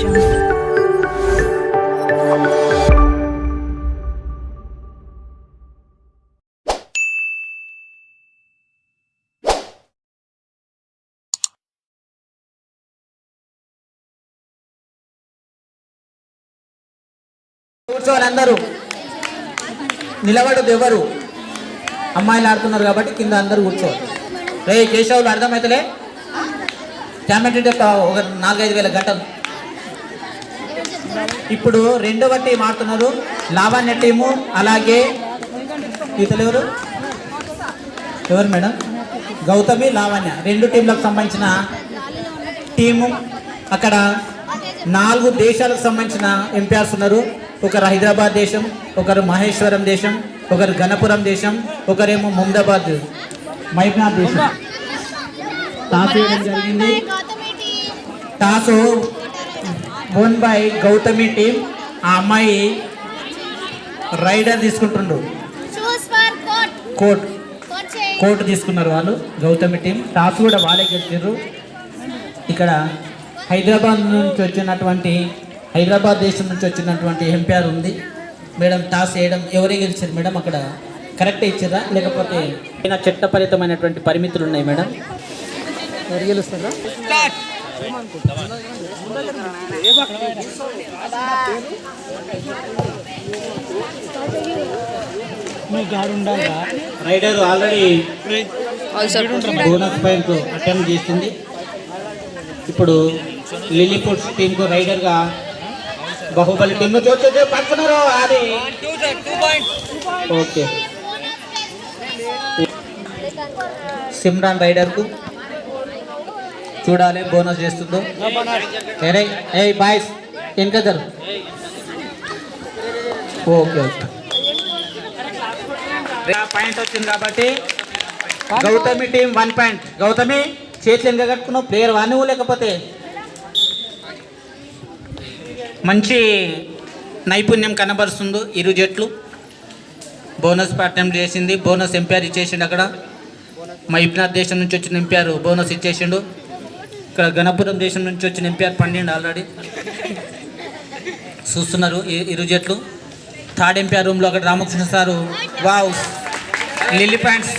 jungle. కూర్చోవాలి అందరూ నిలబడదు ఎవరు? అమ్మాయిలు ఆడుతున్నారు కాబట్టి కింద అందరూ కూర్చోవాలి రే కేశవులు అర్థమవుతలే క్యామెట్ ఒక నాలుగైదు వేల గంటలు. ఇప్పుడు రెండవ టీం ఆడుతున్నారు. లావణ్య టీము అలాగే ఇతలు ఎవరు? ఎవరు మేడం? గౌతమి లావణ్య. రెండు టీంలకు సంబంధించిన టీము అక్కడ నాలుగు దేశాలకు సంబంధించిన ఎంపీఆర్స్ ఉన్నారు. ఒకరు హైదరాబాద్ దేశం ఒకరు మహేశ్వరం దేశం ఒకరు గణపురం దేశం ఒకరేమో ముమ్దాబాద్ మైబ్నాథ్ దేశం. టాస్ వేయడం జరిగింది. Toss won by Gautami team. ఆ అమ్మాయి రైడర్ తీసుకుంటుండ్రు. కోట్. కోర్టు తీసుకున్నారు వాళ్ళు గౌతమి టీం. టాస్ కూడా వాళ్ళే గెలిచారు ఇక్కడ హైదరాబాద్ నుంచి వచ్చినటువంటి హైదరాబాద్ దేశం నుంచి వచ్చినటువంటి ఎంపీఆర్ ఉంది. మేడం టాస్ వేయడం ఎవరే గెలిచారు మేడం? అక్కడ కరెక్ట్ ఇచ్చారా లేకపోతే చట్టపరితమైనటువంటి పరిమితులు ఉన్నాయి మేడం? ఎవరు గెలుస్తారా? Raider already bonus point attempt చేస్తుంది ఇప్పుడు లిల్లీ ఫుడ్స్ టీంకు రైడర్గా బాహుబలి టీమ్ పడుతున్నారు అది. ఓకే. సిమ్రాన్ రైడర్కు చూడాలి బోనస్ చేస్తుందో. ఏరే ఏ బాయ్స్ వెనకదరు ఓకే ఓకే. పాయింట్ వచ్చింది కాబట్టి Gautami team one point. Gautami చేతులు వెనక కట్టుకున్నావు ప్లేయర్ వానివు లేకపోతే? మంచి నైపుణ్యం కనబరుస్తుంది ఇరు జట్లు. బోనస్ అటెంప్ట్ చేసింది బోనస్ ఎంపైర్ ఇచ్చేసిండు అక్కడ. మా మైబ్నాథ్ దేశం నుంచి వచ్చిన ఎంపైర్ బోనస్ ఇచ్చేసిండు. ఇక్కడ గణపురం దేశం నుంచి వచ్చిన ఎంపైర్ పండిండు ఆల్రెడీ చూస్తున్నారు ఇరు జట్లు థర్డ్ ఎంపైర్ రూమ్లో అక్కడ Ramakrishna sir. Wow. Lilly pants.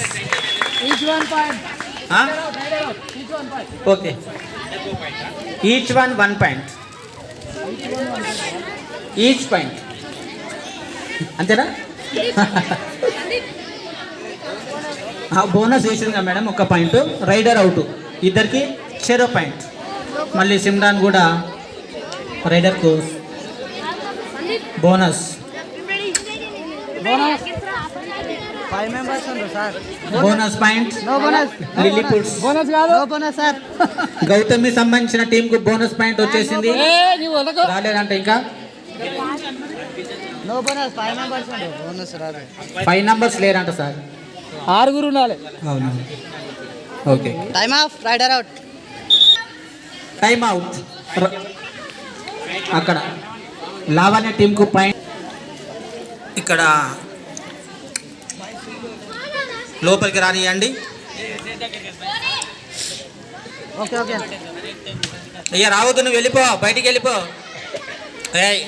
Okay. Each one one point each point అంతేనా? బోనస్ వేసిందిగా మేడం ఒక పాయింట్ రైడర్ అవుట్ ఇద్దరికి చెరో పాయింట్ మళ్ళీ సిమ్రాన్ కూడా రైడర్కు బోనస్ ఫైవ్ మెంబర్స్ ఉన్నారు sir. Bonus point no bonus Lilly foods bonus కాదు. No bonus sir. గౌతమి సంబంధించిన టీం కు బోనస్ పాయింట్ వచ్చేసింది రాలేదంటే ఇంకా. నో బోనస్ ఫైవ్ మెంబర్స్ ఉన్నారు బోనస్ రాదు ఫైవ్ నంబర్స్ లేరంట సార్. ఆరుగురు ఉండాలి. అవును? Okay. Time off raider out time out. అక్కడ. లావణ్య టీంకు పాయింట్. ఇక్కడ లోపలికి రానియండి. Okay okay. అయ్యా రావద్దు నువ్వు వెళ్ళిపో బయటికి వెళ్ళిపో. ఏయ్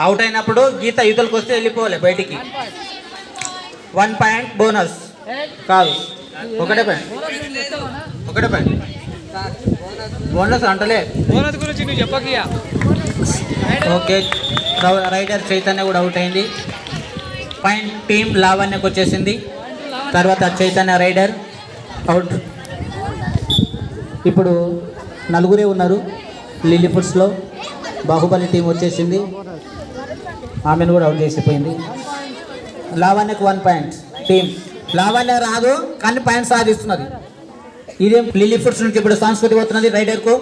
అవుట్ అయినప్పుడు గీత యువతలకు వస్తే వెళ్ళిపోవాలి బయటికి. One point bonus. కాదు. ఒకటే పాయింట్. ఒకటే పాయింట్. బోనస్ అంటలే. బోనస్ గురించి నువ్వు చెప్పకియా ఓకే రైడర్ చైతన్య కూడా అవుట్ అయింది. పాయింట్ టీం లావణ్యకు వచ్చేసింది. తర్వాత చైతన్య రైడర్ అవుట్ ఇప్పుడు నలుగురే ఉన్నారు లిలీఫుడ్స్లో బాహుబలి టీం వచ్చేసింది. ఆమెను కూడా అవుట్ చేసిపోయింది. లావణ్యకు వన్ పాయింట్ టీం లావణ్య రాదు కానీ పాయింట్ సాధిస్తున్నది. ఇదేం లిల్లీ ఫుడ్స్ నుంచి ఇప్పుడు సంస్కృతి పోతున్నది రైడర్కు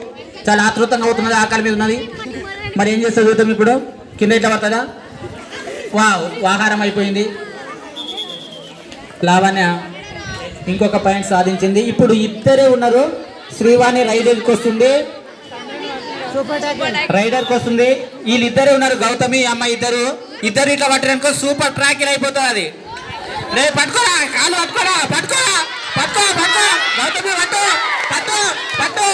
చాలా ఆతృతంగా అవుతున్నది ఆకలి మీద ఉన్నది. మరి ఏం చేస్తుంది చూద్దాం ఇప్పుడు? కింద ఇట్లా పడుతుందా? వా ఆహారం అయిపోయింది. లావణ్య ఇంకొక పాయింట్ సాధించింది. ఇప్పుడు ఇద్దరే ఉన్నారు. శ్రీవాణి రైడర్కి వస్తుంది. రైడర్కి వస్తుంది. వీళ్ళిద్దరే ఉన్నారు. గౌతమి అమ్మ అమ్మాయి ఇద్దరు. ఇద్దరు ఇట్లా పట్టడానికి సూపర్ ట్రాకింగ్ అయిపోతుంది. అది రే పట్టుకోరా కాలు పట్టుకోరా పట్టుకోరా. పట్టు పట్టు గౌతమి పట్టు పట్టు పట్టు.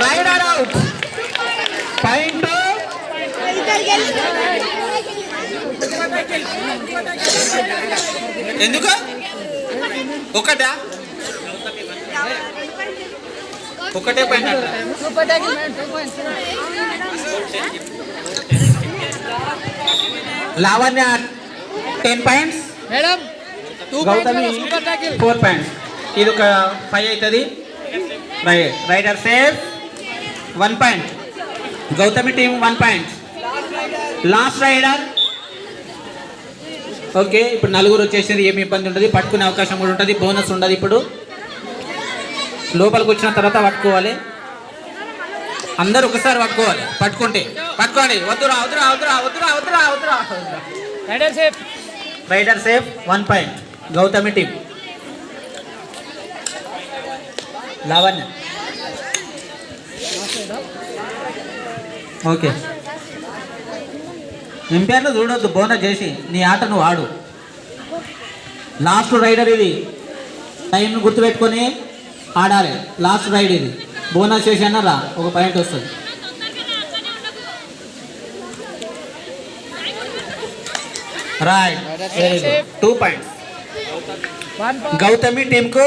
రైడ్ ఎందుకు? ఒకటా? ఒకటే పైన Lavanya ten points. Madam Gautami four points ఇది ఒక ఫైవ్ అవుతుంది. Right raider save one point Gautami team one point last raider okay ఇప్పుడు నలుగురు వచ్చేసింది ఏమి ఇబ్బంది ఉండదు. పట్టుకునే అవకాశం కూడా ఉంటుంది బోనస్ ఉండదు ఇప్పుడు. లోపలికి వచ్చిన తర్వాత పట్టుకోవాలి. అందరు ఒకసారి పట్టుకోవాలి పట్టుకుంటే. పట్టుకోండి. వద్దురా వద్దురా వద్దురా వద్దురా వద్దురా వద్దురా. Raider safe raider safe one point Gautami team Lavanya okay ఎంపైర్లు చూడొద్దు బోనస్ చేసి. నీ ఆట నువ్వు ఆడు. లాస్ట్ రైడర్ ఇది. టైంను గుర్తుపెట్టుకొని ఆడాలి. లాస్ట్ రైడ్ ఇది. బోనస్ చేసి అన్నారా ఒక పాయింట్ వస్తుంది. Right very good two points Gautami టీంకు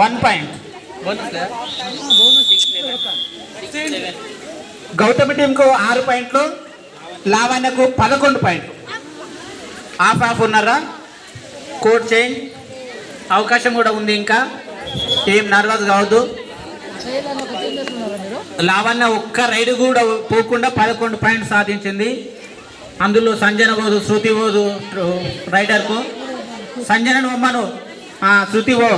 one point Gautami టీంకు ఆరు పాయింట్లు లావణ్యకు పదకొండు పాయింట్లు హాఫ్ హాఫ్ ఉన్నారా? కోడ్ చేంజ్ అవకాశం కూడా ఉంది ఇంకా. ఏం నర్వస్ కావద్దు. లావణ్య ఒక్క రైడ్ కూడా పోకుండా పదకొండు పాయింట్ సాధించింది. అందులో సంజన పోదు శృతి పోదు రైడర్కు సంజనను బొమ్మను శృతి ఓ.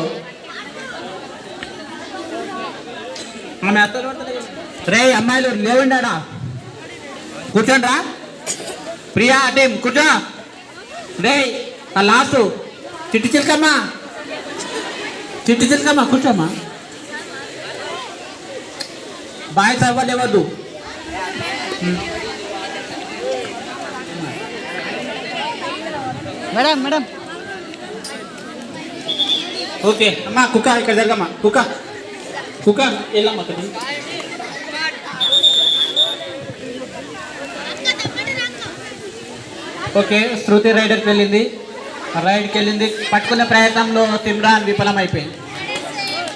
ఆమె అత్తలు రే అమ్మాయిలు లేవండాడా కూర్చోండ్రా. ప్రియా టీం కూర్చో. రే ఆ లాస్ట్. చిట్టి చిలకమ్మా. చిట్టి చిలకమ్మా కూర్చోమ్మా. Boy server madam madam. Okay. అమ్మా కుక్క ఇక్కడ జరగమ్మా. కుక్క కుక్క వెళ్ళమ్మా అక్కడికి. ఓకే శృతి రైడర్కి వెళ్ళింది. రైడ్కి వెళ్ళింది. పట్టుకునే ప్రయత్నంలో తిమ్రాన్ విఫలమైపోయింది.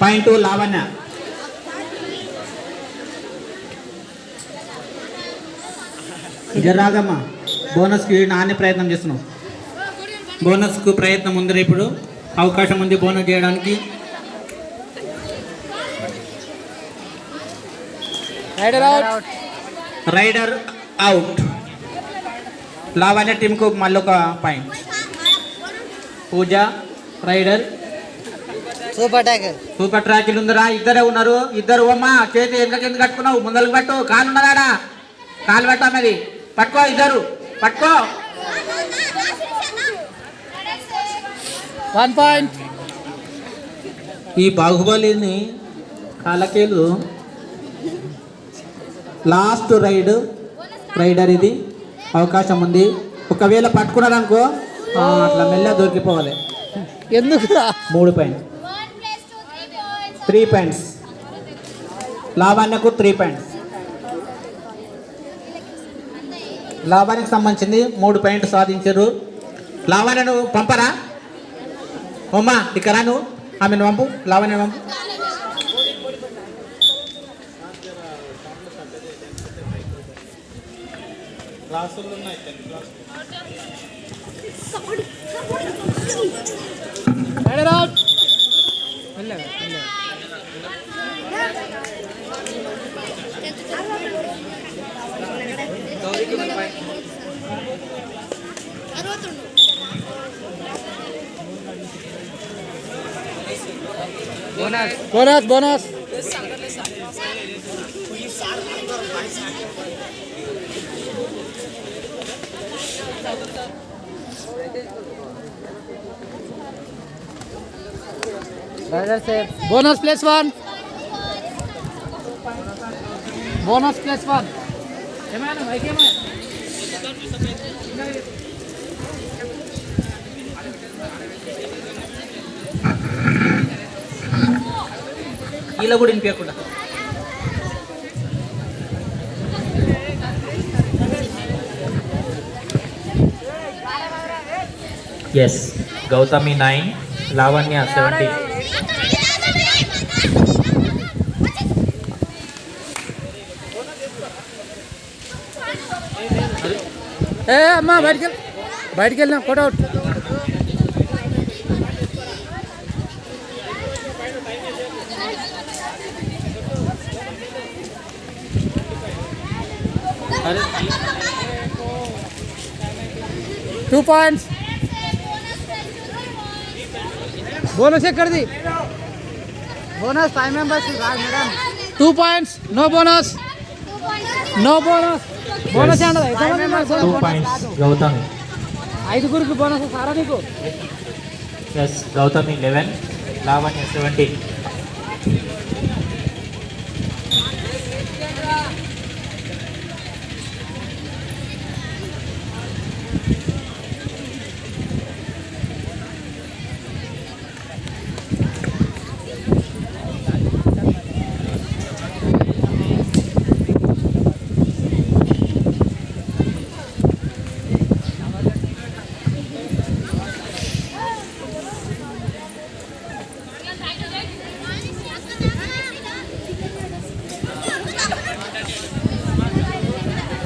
Point two Lavanya. రాదమ్మా బోనస్కి నానే ప్రయత్నం చేస్తున్నావు. బోనస్కు ప్రయత్నం ఉంది ఇప్పుడు. అవకాశం ఉంది బోనస్ చేయడానికి. రైడర్ అవుట్ లావణ్య టీంకు మళ్ళీ ఒక point Pooja raider super tackle super tackle ఉందిరా ఇద్దరే ఉన్నారు. ఇద్దరు అమ్మా చేతి ఎందుకు ఎందుకు కట్టుకున్నావు? ముందరకు పట్టు కాలు ఉన్నదాడా? కాలు పట్టమది పట్టుకో ఇద్దరు. పట్టుకో. వన్ పాయింట్ ఈ బాహుబలిని కాలకేలు లాస్ట్ రైడ్ రైడర్ ఇది. అవకాశం ఉంది. ఒకవేళ పట్టుకున్నారనుకో అట్లా మెల్ల దొరికిపోవాలి. ఎందుకు మూడు పాయింట్. త్రీ పాయింట్స్ లాభాన్యకు త్రీ పాయింట్స్ లాభానికి సంబంధించింది మూడు పాయింట్ సాధించారు. లాభాన్ని పంపరా? అమ్మా ఇక్కడ రా నువ్వు ఆమెను పంపు లాభాన్ని పంపు raider out bonus bonus bonus plus one bonus plus one ఏమైనా మైక్ ఇలా కూడా వినిపించకుండా. Yes Gautami nine Lavanya seventy ఏ అమ్మా బయటికి బయటికి వెళ్ళినా photo out two points bonus ఎక్కడిది bonus five members madam two points no bonus no bonus bonus ఏంటది two points Gautami ఐదుగురికి బోనస్ సారా నీకు yes Gautami eleven Lavanya seventeen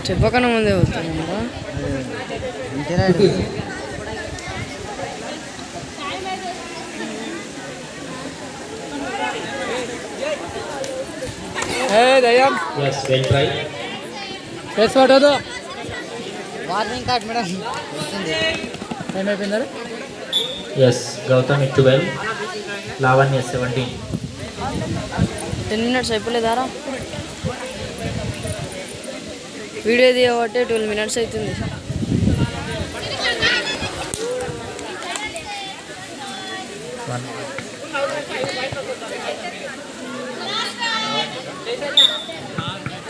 చెప్పకనే ముందే ఫోటో వార్నింగ్ కార్డ్ మేడం ఏమైపోయింది yes Gautami twelve Lavanya seventeen ten minutes అయిపోలేదారా? Video తీయబట్టే twelve minutes అవుతుంది.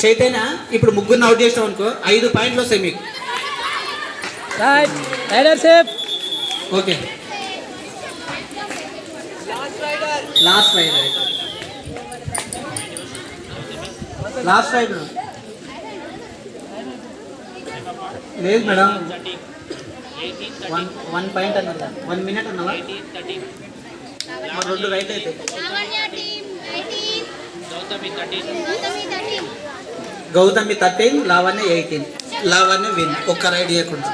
చైతన్య ఇప్పుడు ముగ్గురిని అవుట్ చేసినాం అనుకో ఐదు పాయింట్లు వస్తాయి మీకు. Raider okay last raid last raid లేదు మేడం. వన్ వన్ పాయింట్ అన్నదా వన్ మినిట్ అన్నదా మరి రెండు రైట్ అయితే. Lavanya team 18 Gautami 13 Gautami thirteen Lavanya eighteen Lavanya win ఒక్క రైడ్ చేయకుండా